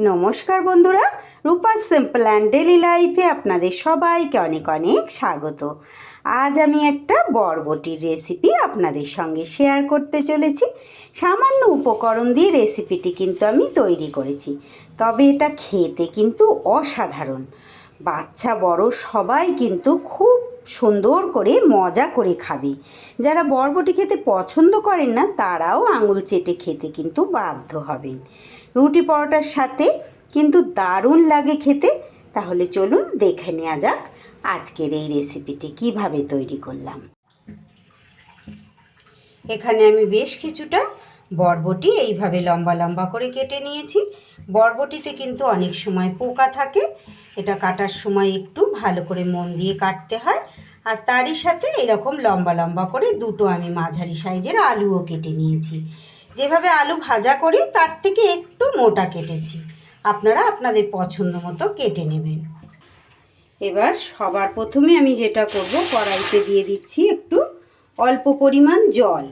নমস্কার বন্ধুরা, রূপা simple and daily লাইফে আপনাদের সবাইকে অনেক অনেক স্বাগত। আজ আমি একটা বরবটির রেসিপি আপনাদের সঙ্গে শেয়ার করতে চলেছি। সামান্য উপকরণ দিয়ে রেসিপিটি কিন্তু আমি তৈরি করেছি। তবে এটা খেতে কিন্তু অসাধারণ। বাচ্চা, বড় সবাই কিন্তু খুব সুন্দর করে, মজা করে খাবে। যারা বরবটি খেতে পছন্দ করেন না, তারাও আঙুল চেটে খেতে কিন্তু বাধ্য হবেন। রুটি পরোটার সাথে কিন্তু দারুণ লাগে খেতে। তাহলে চলুন দেখে নেওয়া যাক আজকের এই রেসিপিটি কীভাবে তৈরি করলাম। এখানে আমি বেশ কিছুটা বরবটি এইভাবে লম্বা লম্বা করে কেটে নিয়েছি। বরবটিতে কিন্তু অনেক সময় পোকা থাকে। এটা কাটার সময় একটু ভালো করে মন দিয়ে কাটতে হয়। আর তারই সাথে এরকম লম্বা লম্বা করে দুটো আমি মাঝারি সাইজের আলুও কেটে নিয়েছি। যেভাবে আলু ভাজা করি, তার থেকে একটু মোটা কেটেছি। আপনারা আপনাদের পছন্দ মতো কেটে নেবেন। এবার সবার প্রথমে আমি যেটা করব, কড়াইতে দিয়ে দিচ্ছি একটু অল্প পরিমাণ জল।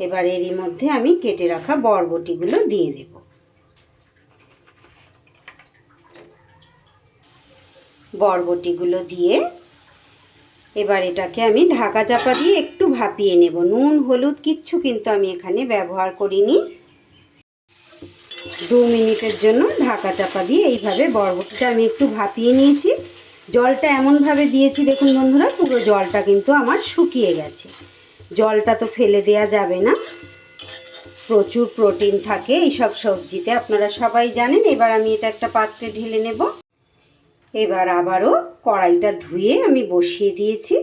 এবার এরই মধ্যে আমি কেটে রাখা বরবটিগুলো দিয়ে দেব। বরবটিগুলো দিয়ে এবার এটাকে আমি ঢাকা চাপা দিয়ে একটু ভাপিয়ে নেব। নুন, হলুদ কিচ্ছু কিন্তু আমি এখানে ব্যবহার করিনি। দু মিনিটের জন্য ঢাকা চাপা দিয়ে এইভাবে বরবটিটা আমি একটু ভাপিয়ে নিয়েছি। জলটা এমনভাবে দিয়েছি, দেখুন বন্ধুরা, পুরো জলটা কিন্তু আমার শুকিয়ে গেছে। জলটা তো ফেলে দেয়া যাবে না। প্রচুর প্রোটিন থাকে এইসব সবজিতে, আপনারা সবাই জানেন। এবার আমি এটা একটা পাত্রে ঢেলে নেব। এবার আবারও কড়াইটা ধুয়ে আমি বসিয়ে দিয়েছি।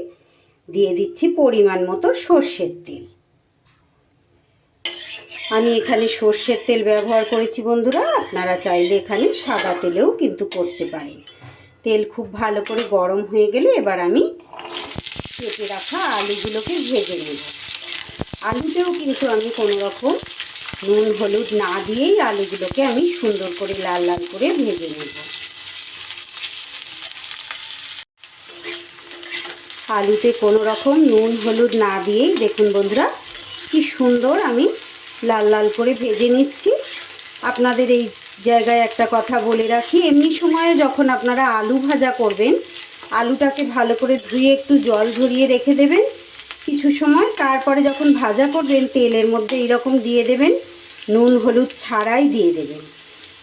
দিয়ে দিচ্ছি পরিমাণ মতো সর্ষের তেল। আমি এখানে সর্ষের তেল ব্যবহার করেছি বন্ধুরা। আপনারা চাইলে এখানে সাদা তেলেও কিন্তু করতে পারেন। তেল খুব ভালো করে গরম হয়ে গেলে এবার আমি কেটে রাখা আলুগুলোকে ভেজে নেব। আলুতেও কিন্তু আমি কোনো রকম নুন, হলুদ না দিয়েই আলুগুলোকে আমি সুন্দর করে লাল লাল করে ভেজে নেব। আলুতে কোনো রকম নুন, হলুদ না দিয়েই দেখুন বন্ধুরা, কি সুন্দর আমি লাল লাল করে ভেজে নিচ্ছি। আপনাদের এই জায়গায় একটা কথা বলে রাখি, এমনি সময়ে যখন আপনারা আলু ভাজা করবেন, আলুটাকে ভালো করে ধুয়ে একটু জল ঝরিয়ে রেখে দেবেন কিছু সময়, তারপরে যখন ভাজা করবেন, তেলের মধ্যে এইরকম দিয়ে দেবেন, নুন, হলুদ ছাড়াই দিয়ে দেবেন।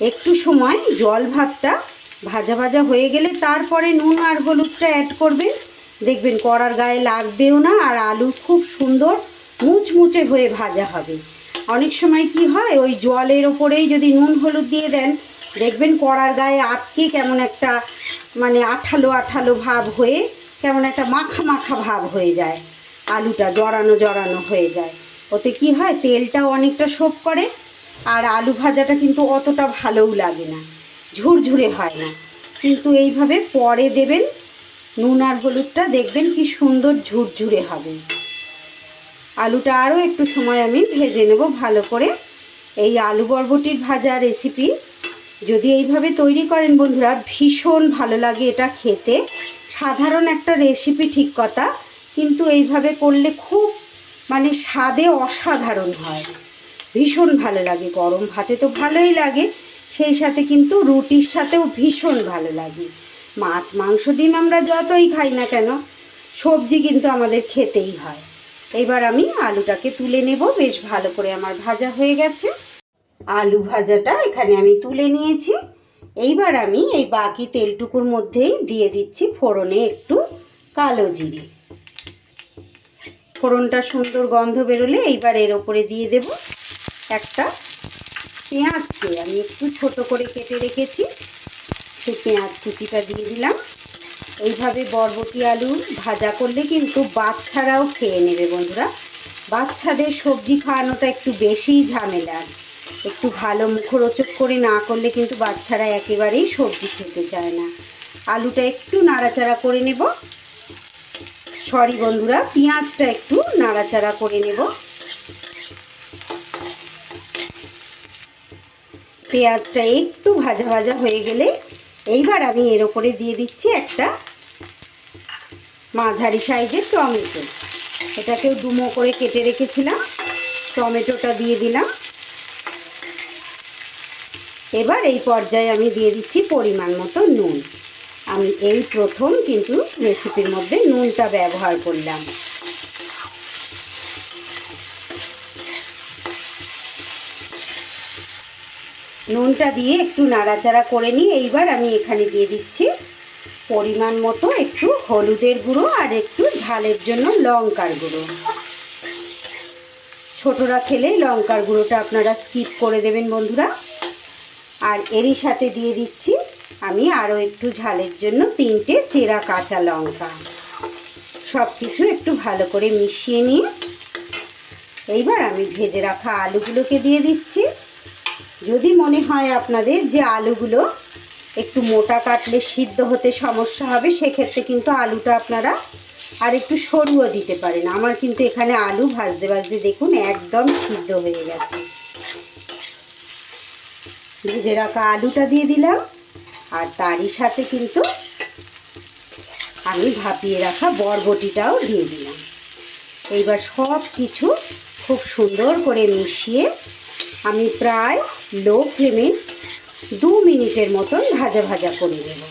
একটু সময় জল ভাতটা ভাজা ভাজা হয়ে গেলে তারপরে নুন আর হলুদটা অ্যাড করবেন। দেখবেন কড়ার গায়ে লাগবেও না আর আলু খুব সুন্দর মুচমুচে হয়ে ভাজা হবে। অনেক সময় কি হয়, ওই জলের ওপরেই যদি নুন হলুদ দিয়ে দেন, দেখবেন কড়ার গায়ে আটকে কেমন একটা মানে আঠালো আঠালো ভাব হয়ে কেমন একটা মাখা মাখা ভাব হয়ে যায়, আলুটা জড়ানো জড়ানো হয়ে যায়। ওতে কি হয়, তেলটাও অনেকটা শোপ করে আর আলু ভাজাটা কিন্তু অতটা ভালোও লাগে না, ঝুরঝুরে হয় না। কিন্তু এইভাবে পরে দেবেন নুন আর হলুদটা দেখবেন কি সুন্দর ঝুরঝুরে হবে। আলুটা আরও একটু সময় আমি ভেজে নেব ভালো করে। এই আলু বরবটির ভাজা রেসিপি যদি এইভাবে তৈরি করেন বন্ধুরা, ভীষণ ভালো লাগে এটা খেতে। সাধারণ একটা রেসিপি ঠিক কথা, কিন্তু এইভাবে করলে খুব মানে স্বাদে অসাধারণ হয়। ভীষণ ভালো লাগে, গরম ভাতে তো ভালোই লাগে, সেই সাথে কিন্তু রুটির সাথেও ভীষণ ভালো লাগে। মাছ, মাংস, ডিম আমরা যতই খাই না কেন, সবজি কিন্তু আমাদের খেতেই হয়। এবার আমি আলুটাকে তুলে নেব, বেশ ভালো করে আমার ভাজা হয়ে গেছে। আলু ভাজাটা এখানে আমি তুলে নিয়েছি। এইবার আমি এই বাকি তেলটুকুর মধ্যেই দিয়ে দিচ্ছি ফোড়নে একটু কালো জিরে। ফোড়নটা সুন্দর গন্ধ বেরোলে এইবার এর ওপরে দিয়ে দেব একটা পেঁয়াজকে। আমি একটু ছোট করে কেটে রেখেছি। সেই পেঁয়াজ কুচিটা দিয়ে দিলাম। এইভাবে বরবটি আলু ভাজা করলে কিন্তু বাচ্চারাও খেয়ে নেবে বন্ধুরা। বাচ্চাদের সবজি খাওয়ানোটা একটু বেশিই ঝামেলার একটু ভালো মুখরোচক করে না করলে কিন্তু বাচ্চারা একেবারেই সবজি খেতে চায় না। আলুটা একটু নাড়াচাড়া করে নেব। সরি বন্ধুরা, পেঁয়াজটা একটু নাড়াচাড়া করে নেব। পেঁয়াজটা একটু ভাজা ভাজা হয়ে গেলে এইবার আমি এর ওপরে দিয়ে দিচ্ছি একটা মাঝারি সাইজের টমেটো। এটাকেও ডুমো করে কেটে রেখেছিলাম, টমেটোটা দিয়ে দিলাম। এবার এই পর্যায়ে আমি দিয়ে দিচ্ছি পরিমাণ মতো নুন। আমি এই প্রথম কিন্তু রেসিপির মধ্যে নুনটা ব্যবহার করলাম। নুনটা দিয়ে একটু নাড়াচাড়া করে নিই এইবার আমি এখানে দিয়ে দিচ্ছি পরিমাণ মতো একটু হলুদের গুঁড়ো আর একটু ঝালের জন্য লঙ্কার গুঁড়ো। ছোটরা খেলেই লঙ্কার গুঁড়োটা আপনারা স্কিপ করে দেবেন বন্ধুরা। আর এরই সাথে দিয়ে দিচ্ছি আমি আরও একটু ঝালের জন্য তিনটে চেরা কাঁচা লঙ্কা। সব কিছু একটু ভালো করে মিশিয়ে নিয়ে এইবার আমি ভেজে রাখা আলুগুলোকে দিয়ে দিচ্ছি। যদি মনে হয় আপনাদের যে আলুগুলো একটু মোটা কাটলে সিদ্ধ হতে সমস্যা হবে, সেক্ষেত্রে কিন্তু আলুটা আপনারা আর একটু সরুও দিতে পারেন। আমার কিন্তু এখানে আলু ভাজতে ভাজতে দেখুন একদম সিদ্ধ হয়ে গেছে। ভেজে রাখা আলুটা দিয়ে দিলাম, আর তারই সাথে কিন্তু আমি ভাপিয়ে রাখা বরবটিটাও দিয়ে দিলাম। এইবার সব কিছু খুব সুন্দর করে মিশিয়ে আমি প্রায় লো ফ্লেমে দু মিনিটের মতন ভাজা ভাজা করে নেব।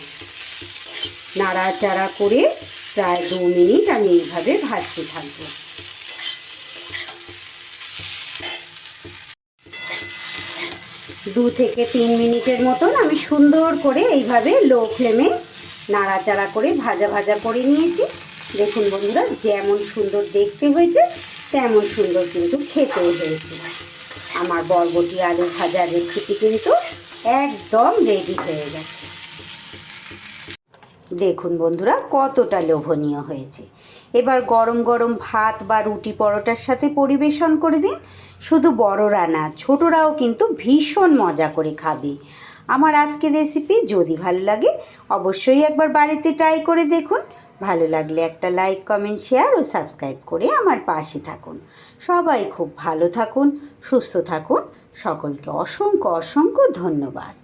নাড়াচাড়া করে প্রায় দু মিনিট আমি এইভাবে ভাজতে থাকব। দু থেকে তিন মিনিটের মতন আমি সুন্দর করে এইভাবে লো ফ্লেমে নাড়াচাড়া করে ভাজা ভাজা করে নিয়েছি। দেখুন বন্ধুরা, যেমন সুন্দর দেখতে হয়েছে, তেমন সুন্দর কিন্তু খেতেও হয়েছে। আমার বরবটি আলু ভাজার রেসিপি কিন্তু একদম রেডি হয়ে গেছে। দেখুন বন্ধুরা, কতটা লোভনীয় হয়েছে। এবার গরম গরম ভাত বা রুটি পরোটার সাথে পরিবেশন করে দিন। শুধু বড়রা না, ছোটরাও কিন্তু ভীষণ মজা করে খাবে। আমার আজকের রেসিপি যদি ভালো লাগে, অবশ্যই একবার বাড়িতে ট্রাই করে দেখুন। ভালো লাগলে একটা লাইক কমেন্ট শেয়ার ও সাবস্ক্রাইব করে আমার পাশে থাকুন। সবাই খুব ভালো থাকুন, সুস্থ থাকুন। সকলকে অসংখ্য অসংখ্য ধন্যবাদ।